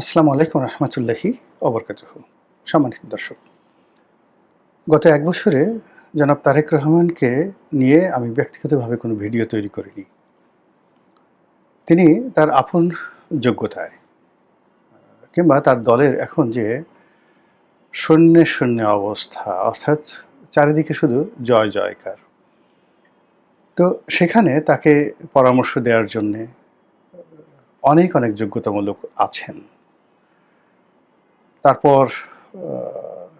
আসসালামু আলাইকুম রহমতুল্লাহি অবরকাত সম্মানিত দর্শক, গত এক বছরে জনাব তারেক রহমানকে নিয়ে আমি ব্যক্তিগতভাবে কোনো ভিডিও তৈরি করিনি। তিনি তার আপন যোগ্যতায়, কিংবা তার দলের এখন যে শূন্যে শূন্য অবস্থা, অর্থাৎ চারিদিকে শুধু জয় জয়কার। তো সেখানে তাকে পরামর্শ দেওয়ার জন্যে অনেক অনেক যোগ্যতামূলক আছেন। তারপর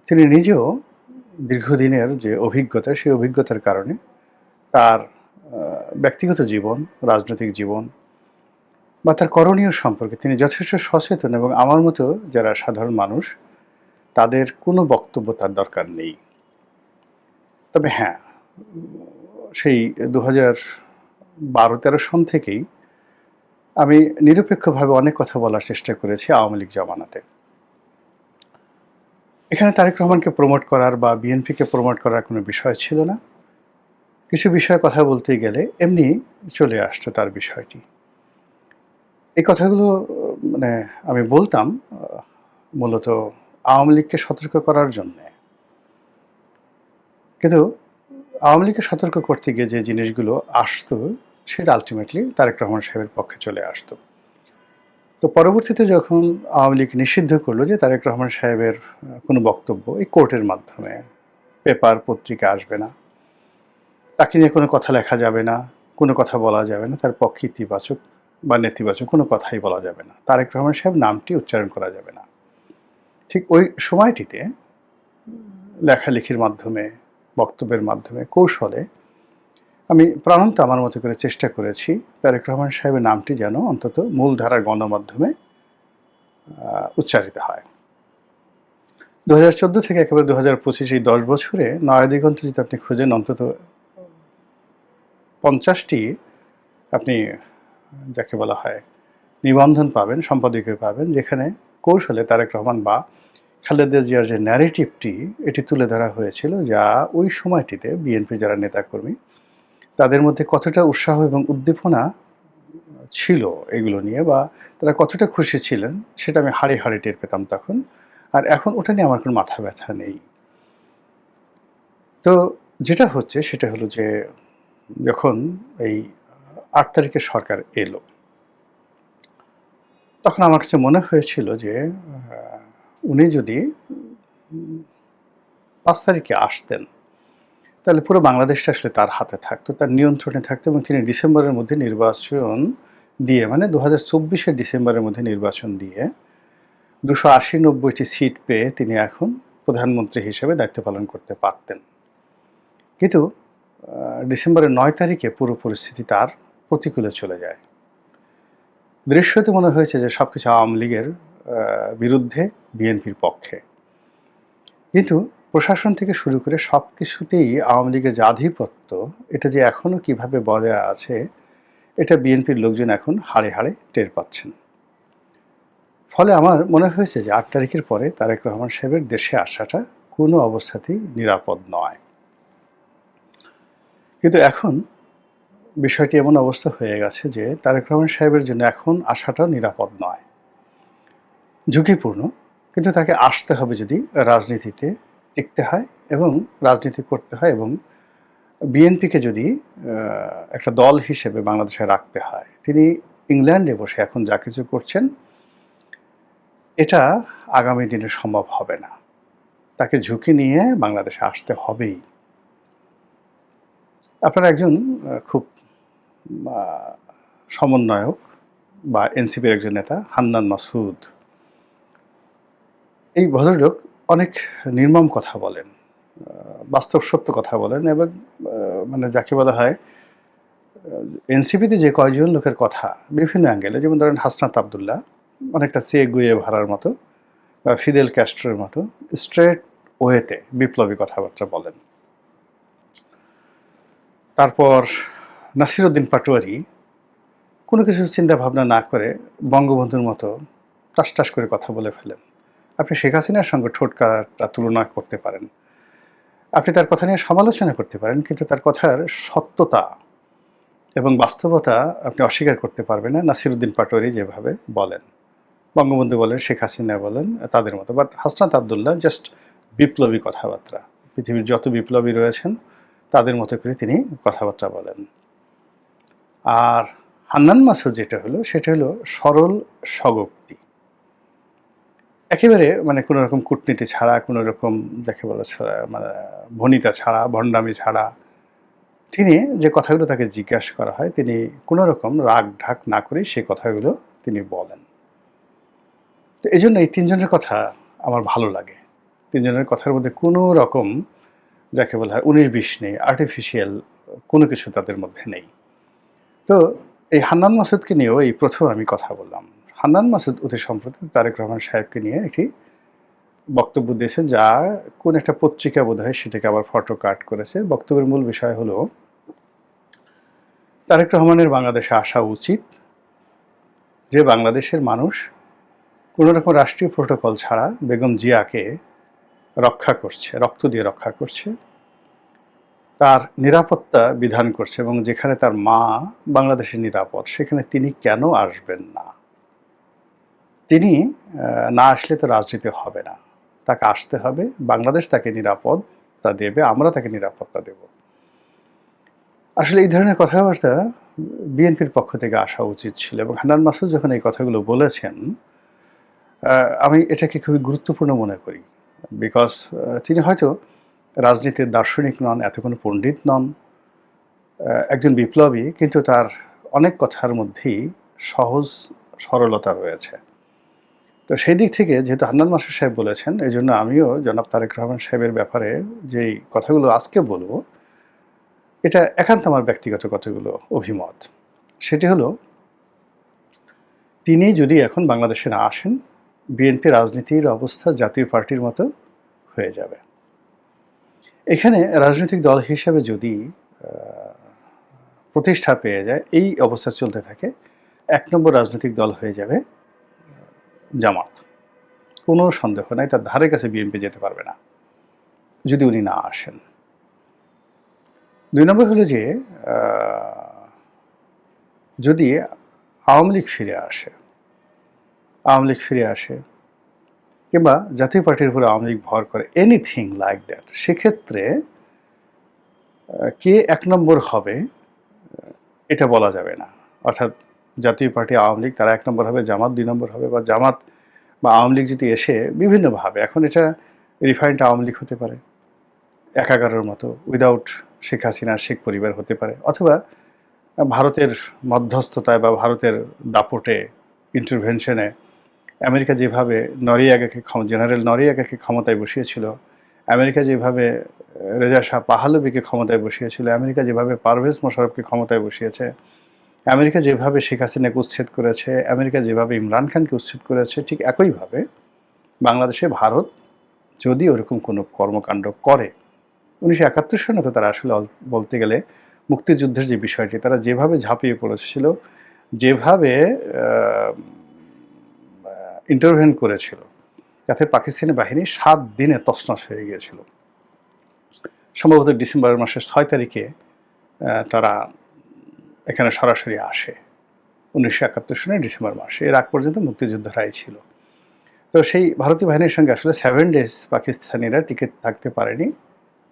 তিনি নিজেও দীর্ঘদিনের যে অভিজ্ঞতা, সেই অভিজ্ঞতার কারণে তার ব্যক্তিগত জীবন, রাজনৈতিক জীবন বা তার করণীয় সম্পর্কে তিনি যথেষ্ট সচেতন এবং আমার মতো যারা সাধারণ মানুষ, তাদের কোনো বক্তব্য তার দরকার নেই। তবে হ্যাঁ সেই দু হাজার বারো তেরো সন থেকেই আমি নিরপেক্ষভাবে অনেক কথা বলার চেষ্টা করেছি আওয়ামী লীগ জামানাতে। এখানে তারেক রহমানকে প্রমোট করার বা বিএনপিকে প্রমোট করার কোনো বিষয় ছিল না। কিছু বিষয়ে কথা বলতে গেলে এমনি চলে আসতো তার বিষয়টি। এই কথাগুলো মানে আমি বলতাম, মূলত আওয়ামী লীগকে সতর্ক করার জন্যে। কিন্তু আওয়ামী লীগকে সতর্ক করতে গিয়ে যে জিনিসগুলো আসতো, সেটা আলটিমেটলি তারেক রহমান সাহেবের পক্ষে চলে আসতো। তো পরবর্তীতে যখন আওয়ামী লীগ নিষিদ্ধ করল যে তারেক রহমান সাহেবের কোনো বক্তব্য এই কোর্টের মাধ্যমে, পেপার, পত্রিকা আসবে না, তাকে নিয়ে কোনো কথা লেখা যাবে না, কোনো কথা বলা যাবে না, তার পক্ষে ইতিবাচক বা নেতিবাচক কোনো কথাই বলা যাবে না, তারেক রহমান সাহেব নামটি উচ্চারণ করা যাবে না। ঠিক ওই সময়টিতে লেখালেখির মাধ্যমে, বক্তব্যের মাধ্যমে, কৌশলে আমি প্রাণন্ত আমার মতো করে চেষ্টা করেছি। তারেক রহমান সাহেবের নামটি যেন অন্তত মূলধারার গণমাধ্যমে উচ্চারিত হয়। দু হাজার চোদ্দ থেকে একেবারে দু হাজার পঁচিশ এই দশ বছরে নয়া দিগন্ত যদি আপনি খুঁজেন, অন্তত পঞ্চাশটি আপনি যাকে বলা হয় নিবন্ধন পাবেন, সম্পাদকীয় পাবেন, যেখানে কৌশলে তারেক রহমান বা খালেদা জিয়ার যে ন্যারেটিভটি এটি তুলে ধরা হয়েছিল যা ওই সময়টিতে বিএনপি যারা নেতাকর্মী তাদের মধ্যে কতটা উৎসাহ এবং উদ্দীপনা ছিল এগুলো নিয়ে বা তারা কতটা খুশি ছিলেন, সেটা আমি হাড়ে হাড়ে টের পেতাম তখন। আর এখন ওটা নিয়ে আমার কোনো মাথা ব্যথা নেই। তো যেটা হচ্ছে সেটা হলো যে যখন এই আট তারিখে সরকার এলো, তখন আমার কাছে মনে হয়েছিল যে উনি যদি পাঁচ তারিখে আসতেন তাহলে পুরো বাংলাদেশটা আসলে তার হাতে থাকতো, তার নিয়ন্ত্রণে থাকতো এবং তিনি ডিসেম্বরের মধ্যে নির্বাচন দিয়ে মানে দু হাজার চব্বিশের ডিসেম্বরের মধ্যে নির্বাচন দিয়ে দুশো আশি নব্বইটি সিট পেয়ে তিনি এখন প্রধানমন্ত্রী হিসেবে দায়িত্ব পালন করতে পারতেন। কিন্তু ডিসেম্বরের নয় তারিখে পুরো পরিস্থিতি তার প্রতিকূলে চলে যায়। দৃশ্যতে মনে হয়েছে যে সব কিছু আওয়ামী লীগের বিরুদ্ধে বিএনপির পক্ষে। কিন্তু প্রশাসন থেকে শুরু করে সব কিছুতেই আওয়ামী লীগের যে আধিপত্য, এটা যে এখনও কীভাবে বজায় আছে, এটা বিএনপির লোকজন এখন হাড়ে হাড়ে টের পাচ্ছেন। ফলে আমার মনে হয়েছে যে আট তারিখের পরে তারেক রহমান সাহেবের দেশে আসাটা কোনো অবস্থাতেই নিরাপদ নয়। কিন্তু এখন বিষয়টি এমন অবস্থা হয়ে গেছে যে তারেক রহমান সাহেবের জন্য এখন আসাটাও নিরাপদ নয়। ঝুঁকিপূর্ণ, কিন্তু তাকে আসতে হবে যদি রাজনীতিতে টিকতে হয় এবং রাজনীতি করতে হয় এবং বিএনপিকে যদি একটা দল হিসেবে বাংলাদেশে রাখতে হয়, তিনি ইংল্যান্ডে বসে এখন যা কিছু করছেন, এটা আগামী দিনে সম্ভব হবে না। তাকে ঝুঁকি নিয়ে বাংলাদেশে আসতে হবেই। আপনারা একজন খুব সমন্বয়ক বা এনসিপির একজন নেতা, হান্নান মাসুদ। এই ভদ্রলোক অনেক নির্মম কথা বলেন বাস্তব সত্য কথা বলেন, এবং মানে যাকে বলা হয় এনসিপিতে যে কয়জন লোকের কথা বিভিন্ন অ্যাঙ্গেলে যেমন ধরেন হাসনাত আবদুল্লাহ, অনেকটা চেয়ে গুয়ে ভাড়ার মতো, বা ফিদেল ক্যাস্ট্রোর মতো স্ট্রেট ওয়েতে বিপ্লবী কথাবার্তা বলেন। তারপর নাসিরউদ্দিন পাটোয়ারি, কোনো কিছু চিন্তা ভাবনা না করে বঙ্গবন্ধুর মতো টাস টাস করে কথা বলে ফেলেন। আপনি শেখ হাসিনার সঙ্গে ঠোঁটকাটা তুলনা করতে পারেন। আপনি তার কথা নিয়ে সমালোচনা করতে পারেন, কিন্তু তার কথার সত্যতা এবং বাস্তবতা আপনি অস্বীকার করতে পারবেন না, নাসিরুদ্দিন পাটোয়ারি যেভাবে বলেন। বঙ্গবন্ধু বলেন, শেখ হাসিনা বলেন, তাদের মতো। বাট হাসনাত আবদুল্লাহ জাস্ট বিপ্লবী কথাবার্তা। পৃথিবীর যত বিপ্লবী রয়েছেন, তাদের মতো করে তিনি কথাবার্তা বলেন। আর হান্নান মাসুদ যেটা হলো, সেটা হলো সরল স্বগোক্তি। একেবারে মানে কোনো রকম কূটনীতি ছাড়া, কোনো রকম যাকে বলা ছাড়া মানে ভনিতা ছাড়া, ভণ্ডামি ছাড়া, তিনি যে কথাগুলো তাকে জিজ্ঞাসা করা হয়, তিনি কোনো রকম রাগ ঢাক না করেই সেই কথাগুলো তিনি বলেন। তো এই জন্য এই তিনজনের কথা আমার ভালো লাগে। তিনজনের কথার মধ্যে কোনো রকম যাকে বলা হয় উনিশ বিশ নেই আর্টিফিশিয়াল কোনো কিছু তাদের মধ্যে নেই। তো এই হান্নান মাসুদকে নিয়েও এই প্রথম আমি কথা বললাম। হান্নান মাসুদ অতি সম্প্রতি তারেক রহমান সাহেবকে নিয়ে একটি বক্তব্য দিয়েছেন, যা কোন একটা পত্রিকা বোধ হয় সেটাকে আবার ফটো কাট করেছে। বক্তব্যের মূল বিষয় হলো, তারেক রহমানের বাংলাদেশে আসা উচিত যে বাংলাদেশের মানুষ কোনো রকম রাষ্ট্রীয় প্রোটোকল ছাড়া বেগম জিয়াকে রক্ষা করছে, রক্ত দিয়ে রক্ষা করছে, তার নিরাপত্তা বিধান করছে এবং যেখানে তার মা বাংলাদেশের নিরাপদ, সেখানে তিনি কেন আসবেন না? তিনি না আসলে তো রাজনীতি হবে না। তাকে আসতে হবে, বাংলাদেশ তাকে নিরাপত্তা দেবে, আমরা তাকে নিরাপত্তা দেব। আসলে এই ধরনের কথাবার্তা বিএনপির পক্ষ থেকে আসা উচিত ছিল এবং হান্নান মাসুদ যখন এই কথাগুলো বলেছেন আমি এটাকে খুবই গুরুত্বপূর্ণ মনে করি। বিকজ তিনি হয়তো রাজনীতির দার্শনিক নন, এত কোনো পণ্ডিত নন একজন বিপ্লবী, কিন্তু তার অনেক কথার মধ্যেই সহজ সরলতা রয়েছে। তো সেই দিক থেকে যেহেতু হান্নান মাসুদ সাহেব বলেছেন এই জন্য আমিও জনাব তারেক রহমান সাহেবের ব্যাপারে যেই কথাগুলো আজকে বলব, এটা একান্ত আমার ব্যক্তিগত কতগুলো অভিমত। সেটি হলো, তিনি যদি এখন বাংলাদেশে না আসেন, বিএনপি রাজনীতির অবস্থা জাতীয় পার্টির মতো হয়ে যাবে। এখানে রাজনৈতিক দল হিসেবে যদি প্রতিষ্ঠা পেয়ে যায়, এই অবস্থা চলতে থাকে, এক নম্বর রাজনৈতিক দল হয়ে যাবে জামাত। কোনো সন্দেহ নাই, তার ধারে কাছে বিএনপি যেতে পারবে না, যদি উনি না আসেন। দুই নম্বর হলো যে যদি আওয়ামী লীগ ফিরে আসে, আওয়ামী লীগ ফিরে আসে, কিংবা জাতীয় পার্টির উপরে আওয়ামী লীগ ভর করে এনিথিং লাইক দ্যাট সেক্ষেত্রে কে এক নম্বর হবে, এটা বলা যাবে না। অর্থাৎ জাতীয় পার্টি আওয়ামী লীগ, তারা এক নম্বর হবে জামাত, দুই নম্বর হবে বা জামাত বা আওয়ামী লীগ যদি এসে বিভিন্নভাবে, এখন এটা রিফাইন্ড আওয়ামী লীগ হতে পারে। একাগারের মতো উইদাউট শেখ হাসিনা, শেখ পরিবার হতে পারে। অথবা ভারতের মধ্যস্থতায় বা ভারতের দাপটে ইন্টারভেনশনে আমেরিকা যেভাবে নরিয়াগাকে জেনারেল নরিয়াগাকে ক্ষমতায় বসিয়েছিল, আমেরিকা যেভাবে রেজা শাহ পাহালবিকে ক্ষমতায় বসিয়েছিল, আমেরিকা যেভাবে পারভেজ মোশারফকে ক্ষমতায় বসিয়েছে আমেরিকা যেভাবে শেখ হাসিনাকে উচ্ছেদ করেছে, আমেরিকা যেভাবে ইমরান খানকে উচ্ছেদ করেছে, ঠিক একইভাবে বাংলাদেশে ভারত যদি ওরকম কোনো কর্মকাণ্ড করে, উনিশশো একাত্তর সনে তো তারা আসলে বলতে গেলে মুক্তিযুদ্ধের যে বিষয়টি, তারা যেভাবে ঝাঁপিয়ে পড়েছিল, যেভাবে ইন্টারভেন করেছিল, যাতে পাকিস্তানি বাহিনী সাত দিনে তছনছ হয়ে গিয়েছিল। সম্ভবত ডিসেম্বর মাসের ছয় তারিখে তারা এখানে সরাসরি আসে। উনিশশো একাত্তর সনের ডিসেম্বর মাসে। এর আগ পর্যন্ত মুক্তিযুদ্ধরাই ছিল। তো সেই ভারতীয় বাহিনীর সঙ্গে আসলে সেভেন ডেজ পাকিস্তানিরা টিকে থাকতে পারেনি।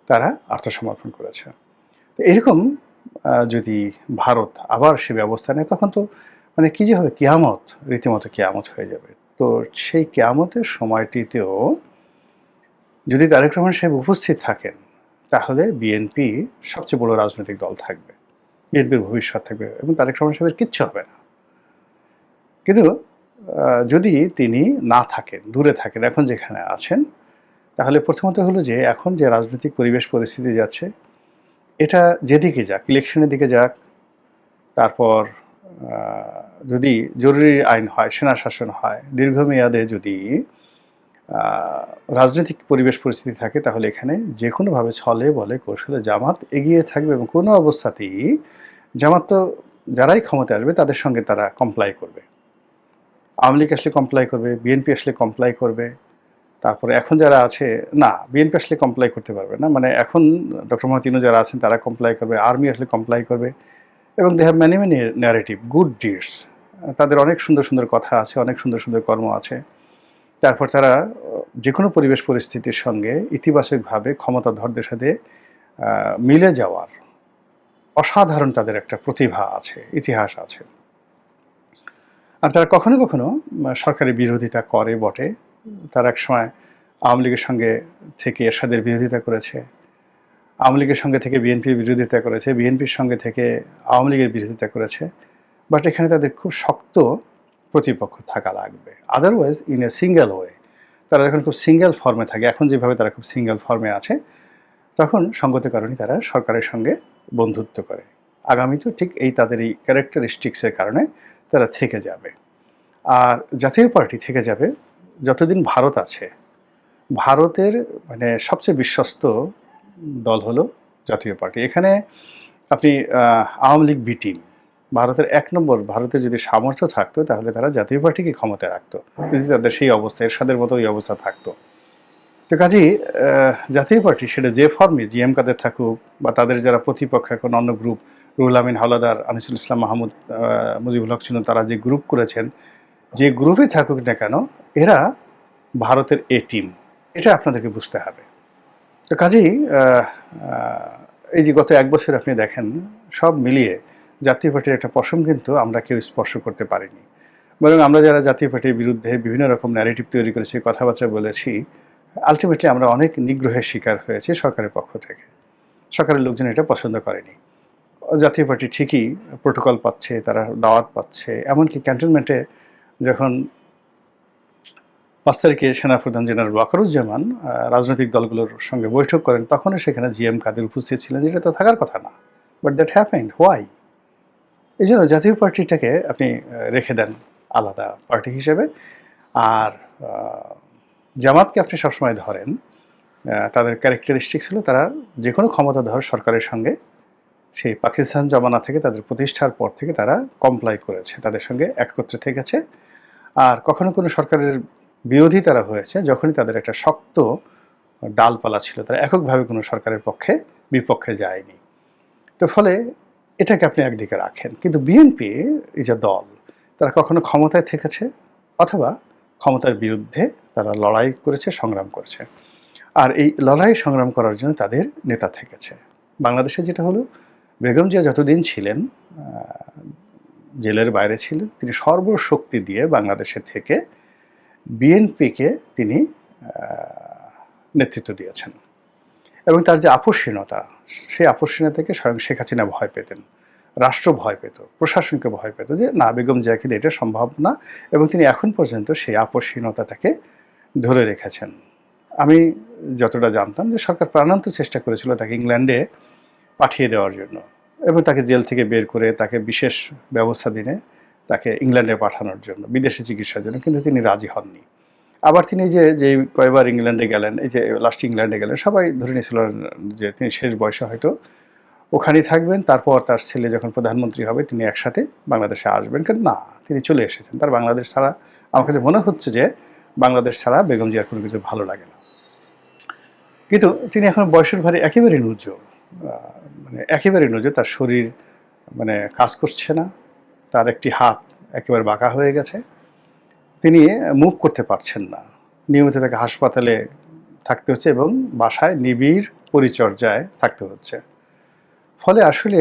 তারা আত্মসমর্পণ করেছে। তো এরকম যদি ভারত আবার সে ব্যবস্থা নেয়, তখন তো মানে কী যে হবে? কেয়ামত, রীতিমতো কেয়ামত হয়ে যাবে। তো সেই কেয়ামতের সময়টিতেও যদি তারেক রহমান সাহেব উপস্থিত থাকেন, তাহলে বিএনপি সবচেয়ে বড় রাজনৈতিক দল থাকবে। বিএনপির ভবিষ্যৎ থাকবে এবং তারেক রহমান সাহেবের কিচ্ছু হবে না। কিন্তু যদি তিনি না থাকেন, দূরে থাকেন, এখন যেখানে আছেন, তাহলে প্রথমত হলো যে এখন যে রাজনৈতিক পরিবেশ পরিস্থিতি যাচ্ছে, এটা যেদিকে যাক, ইলেকশনের দিকে যাক, তারপর যদি জরুরি আইন হয়, সেনা শাসন হয়, দীর্ঘমেয়াদে যদি রাজনৈতিক পরিবেশ পরিস্থিতি থাকে, তাহলে এখানে যে কোনোভাবে ছলে বলে কৌশলে জামাত এগিয়ে থাকবে এবং কোনো অবস্থাতেই জামাত তো যারাই ক্ষমতা আসবে, তাদের সঙ্গে তারা কমপ্লাই করবে। আওয়ামী লীগ আসলে কমপ্লাই করবে, বিএনপি আসলে কমপ্লাই করবে, তারপরে এখন যারা আছে, না, বিএনপি আসলে কমপ্লাই করতে পারবে না মানে এখন ডক্টর মোহাম্মদ যারা আছেন, তারা কমপ্লাই করবে, আর্মি আসলে কমপ্লাই করবে, এবং they have many many narrative good deeds তাদের অনেক সুন্দর সুন্দর কথা আছে, অনেক সুন্দর সুন্দর কর্ম আছে। তারপর তারা যে কোনো পরিবেশ পরিস্থিতির সঙ্গে ইতিবাচকভাবে ক্ষমতাধরদের সাথে মিলে যাওয়ার অসাধারণ তাদের একটা প্রতিভা আছে ইতিহাস আছে। আর তারা কখনো কখনো উম, সরকারি বিরোধিতা করে বটে। তারা এক সময় আওয়ামী লীগের সঙ্গে থেকে এরশাদের বিরোধিতা করেছে আওয়ামী লীগের সঙ্গে থেকে বিএনপির বিরোধিতা করেছে বিএনপির সঙ্গে থেকে আওয়ামী লীগের বিরোধিতা করেছে। বাট এখানে তাদের খুব শক্ত প্রতিপক্ষ থাকা লাগবে। Otherwise in a single way তারা যখন খুব সিঙ্গেল ফর্মে থাকে, এখন যেভাবে তারা খুব সিঙ্গেল ফর্মে আছে, তখন সঙ্গত কারণে তারা সরকারের সঙ্গে বন্ধুত্ব করে। আগামীতেও ঠিক এই তাদের এই ক্যারেক্টারিস্টিক্সের কারণে তারা থেকে যাবে। আর জাতীয় পার্টি থেকে যাবে, যতদিন ভারত আছে, ভারতের মানে সবচেয়ে বিশ্বস্ত দল হলো জাতীয় পার্টি। এখানে আপনি আওয়ামী লীগ বি টিম ভারতের এক নম্বর, ভারতে যদি সামর্থ্য থাকতো, তাহলে তারা জাতীয় পার্টিকে ক্ষমতায় রাখতো। যদি তাদের সেই অবস্থা, এরশাদের মতো এই অবস্থা থাকতো। তো কাজেই জাতীয় পার্টি সেটা যে ফর্মে জিএম কাদের থাকুক, বা তাদের যারা প্রতিপক্ষ এখন অন্য গ্রুপ রুহুল আমিন, হাওলাদার, আনিসুল ইসলাম মাহমুদ মুজিবুল হক ছিল তারা যে গ্রুপ করেছেন, যে গ্রুপে থাকুক না কেন, এরা ভারতের এ টিম এটা আপনাদেরকে বুঝতে হবে। তো কাজেই এই যে গত এক বছর আপনি দেখেন, সব মিলিয়ে জাতীয় পার্টির একটা পশম কিন্তু আমরা কেউ স্পর্শ করতে পারিনি। বরং আমরা যারা জাতীয় পার্টির বিরুদ্ধে বিভিন্ন রকম ন্যারেটিভ তৈরি করেছি, কথাবার্তা বলেছি আলটিমেটলি আমরা অনেক নিগ্রহের শিকার হয়েছি সরকারের পক্ষ থেকে। সরকারের লোকজন এটা পছন্দ করেনি। জাতীয় পার্টি ঠিকই প্রোটোকল পাচ্ছে, তারা দাওয়াত পাচ্ছে, এমনকি ক্যান্টনমেন্টে যখন পাঁচ তারিখে সেনাপ্রধান জেনারেল ওয়াকারুজ্জামান রাজনৈতিক দলগুলোর সঙ্গে বৈঠক করেন, তখনও সেখানে জিএম কাদের উপস্থিত ছিলেন, যেটা তো থাকার কথা না। বাট দ্যাট হ্যাপেন্ড হোয়াই এই জন্য জাতীয় পার্টিটাকে আপনি রেখে দেন আলাদা পার্টি হিসেবে। আর জামাতকে আপনি সবসময় ধরেন তাদের ক্যারেক্টারিস্টিক্স হলো তারা যে কোনো ক্ষমতাধর সরকারের সঙ্গে, সেই পাকিস্তান জমানা থেকে তাদের প্রতিষ্ঠার পর থেকে তারা কমপ্লাই করেছে, তাদের সঙ্গে একত্রে থেকেছে। আর কখনো কোনো সরকারের বিরোধী তারা হয়েছে, যখনই তাদের একটা শক্ত ডালপালা ছিল, তারা এককভাবে কোনো সরকারের পক্ষে, বিপক্ষে যায়নি। তো ফলে এটাকে আপনি একদিকে রাখেন। কিন্তু বিএনপি যে দল। তারা কখনো ক্ষমতায় থেকেছে অথবা ক্ষমতার বিরুদ্ধে তারা লড়াই করেছে, সংগ্রাম করেছে। আর এই লড়াই, সংগ্রাম করার জন্য তাদের নেতা থেকেছে। বাংলাদেশে যেটা হলো, বেগম জিয়া যতদিন ছিলেন জেলের বাইরে ছিলেন, তিনি সর্বশক্তি দিয়ে বাংলাদেশে থেকে বিএনপিকে তিনি নেতৃত্ব দিয়েছেন। এবং তার যে আপসীনতা সেই আপসীনতাকে স্বয়ং শেখ হাসিনা ভয় পেতেন, রাষ্ট্র ভয় পেত, প্রশাসনকে ভয় পেত যে, না, বেগম জিয়াকে এটা সম্ভব না। এবং তিনি এখন পর্যন্ত সেই আপসীনতাটাকে ধরে রেখেছেন। আমি যতটা জানতাম যে, সরকার প্রাণান্ত চেষ্টা করেছিল তাকে ইংল্যান্ডে পাঠিয়ে দেওয়ার জন্য এবং তাকে জেল থেকে বের করে তাকে বিশেষ ব্যবস্থা দিনে তাকে ইংল্যান্ডে পাঠানোর জন্য, বিদেশি চিকিৎসার জন্য, কিন্তু তিনি রাজি হননি। আবার তিনি যে যে কয়বার ইংল্যান্ডে গেলেন, এই যে লাস্ট ইংল্যান্ডে গেলেন, সবাই ধরে নিয়েছিল যে তিনি শেষ বয়সে হয়তো ওখানেই থাকবেন, তারপর তার ছেলে যখন প্রধানমন্ত্রী হবে, তিনি একসাথে বাংলাদেশে আসবেন। কিন্তু না, তিনি চলে এসেছেন। তার বাংলাদেশ ছাড়া আমার কাছে মনে হচ্ছে যে, বাংলাদেশ ছাড়া বেগম জিয়ার কোনো কিছু ভালো লাগে না। কিন্তু তিনি এখন বয়সের ভারে একেবারে নুজো মানে একেবারে নুজো তার শরীর মানে কাজ করছে না। তার একটি হাত একেবারে বাঁকা হয়ে গেছে। তিনি মুভ করতে পারছেন না। নিয়মিত তাকে হাসপাতালে থাকতে হচ্ছে এবং বাসায় নিবিড় পরিচর্যায় থাকতে হচ্ছে। ফলে আসলে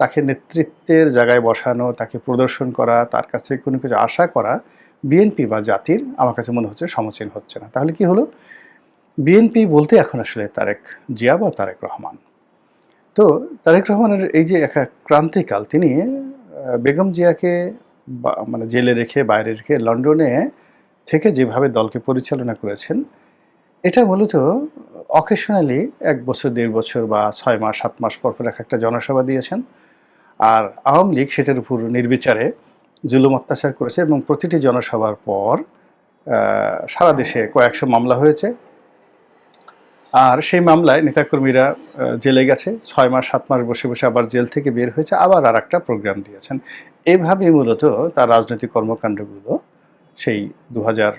তাকে নেতৃত্বের জায়গায় বসানো, তাকে প্রদর্শন করা, তার কাছে কোনো কিছু আশা করা বিএনপি বা জাতির আমার কাছে মনে হচ্ছে সমচীন হচ্ছে না। তাহলে কি হলো? বিএনপি বলতে এখন আসলে তারেক জিয়া বা তারেক রহমান। তো তারেক রহমানের এই যে একটা ক্রান্তিকাল তিনি বেগম জিয়াকে মানে জেলে রেখে, বাইরে রেখে লন্ডনে থেকে যেভাবে দলকে পরিচালনা করেছেন, এটা মূলত অকেশনালি এক বছর, দেড় বছর বা ছয় মাস, সাত মাস পর পর এক একটা জনসভা দিয়েছেন। আর আওয়ামী লীগ সেটার উপর নির্বিচারে জুলুম অত্যাচার করেছে এবং প্রতিটি জনসভার পর সারা দেশে কয়েকশো মামলা হয়েছে। আর সেই মামলায় নেতাকর্মীরা জেলে গেছে। ছয় মাস, সাত মাস বসে বসে আবার জেল থেকে বের হয়েছে। আবার আর একটা প্রোগ্রাম দিয়েছেন। এইভাবেই মূলত তার রাজনৈতিক কর্মকাণ্ডগুলো সেই দু হাজার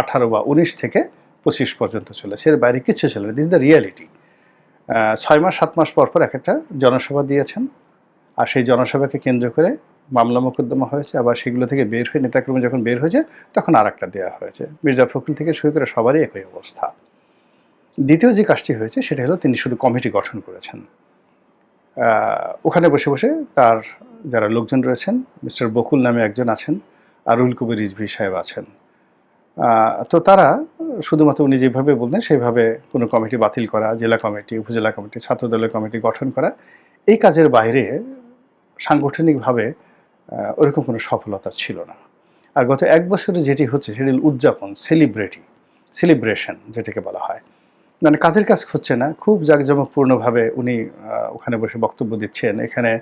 আঠারো বা উনিশ থেকে পঁচিশ পর্যন্ত চলেছে। এর বাইরে কিছু ছিল দিস দ্য রিয়ালিটি ছয় মাস, সাত মাস পর পর এক একটা জনসভা দিয়েছেন। আর সেই জনসভাকে কেন্দ্র করে মামলা মোকদ্দমা হয়েছে। আবার সেগুলো থেকে বের হয়ে নেতাকর্মী যখন বের হয়েছে, তখন আর একটা দেওয়া হয়েছে। মির্জা ফখরুল থেকে শুরু করে সবারই একই অবস্থা। দ্বিতীয় যে কাজটি হয়েছে সেটা হলো তিনি শুধু কমিটি গঠন করেছেন। ওখানে বসে বসে তার যারা লোকজন রয়েছেন, মিস্টার বকুল নামে একজন আছেন, আরুল কবির রিজভি সাহেব আছেন। তো তারা শুধুমাত্র উনি যেভাবে বলতেন সেইভাবে কোনো কমিটি বাতিল করা, জেলা কমিটি, উপজেলা কমিটি, ছাত্রদলের কমিটি গঠন করা, এই কাজের বাইরে সাংগঠনিকভাবে ওরকম কোনো সফলতা ছিল না। আর গত এক বছরে যেটি হচ্ছে সেটি উদযাপন সেলিব্রেটি সেলিব্রেশন যেটাকে বলা হয়। মানে কাজের কাজ হচ্ছে না। খুব জাঁকজমকপূর্ণভাবে উনি ওখানে বসে বক্তব্য দিচ্ছেন। এখানে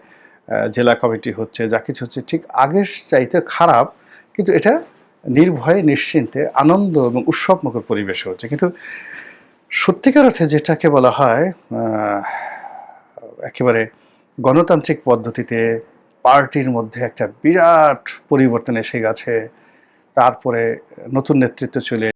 জেলা কমিটি হচ্ছে, যা কিছু হচ্ছে ঠিক আগের চাইতে খারাপ, কিন্তু এটা নির্ভয়ে, নিশ্চিন্তে, আনন্দ এবং উৎসবমুখর পরিবেশে হচ্ছে। কিন্তু সত্যিকার অর্থে যেটাকে বলা হয় একেবারে গণতান্ত্রিক পদ্ধতিতে পার্টির মধ্যে একটা বিরাট পরিবর্তন এসে গেছে। তারপরে নতুন নেতৃত্ব চলে